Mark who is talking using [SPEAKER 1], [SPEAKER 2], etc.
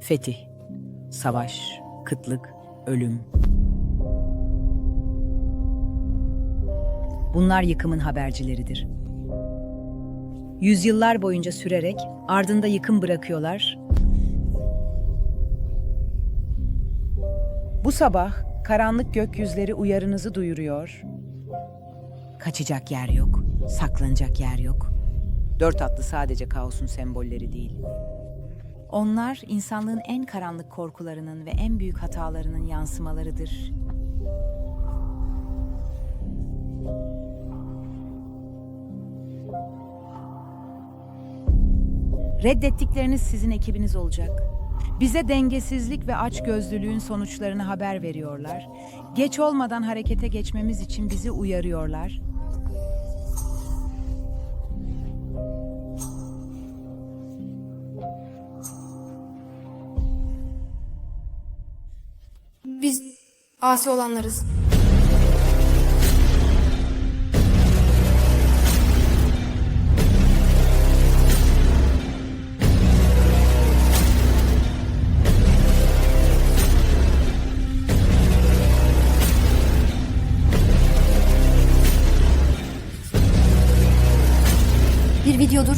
[SPEAKER 1] Fetih, savaş, kıtlık, ölüm. Bunlar yıkımın habercileridir. Yüzyıllar boyunca sürerek ardında yıkım bırakıyorlar. Bu sabah karanlık gökyüzleri uyarınızı duyuruyor. Kaçacak yer yok, saklanacak yer yok. Dört atlı sadece kaosun sembolleri değil. Onlar insanlığın en karanlık korkularının ve en büyük hatalarının yansımalarıdır. Reddettikleriniz sizin ekibiniz olacak. Bize dengesizlik ve açgözlülüğün sonuçlarını haber veriyorlar. Geç olmadan harekete geçmemiz için bizi uyarıyorlar.
[SPEAKER 2] Biz asi olanlarız. Bir videodur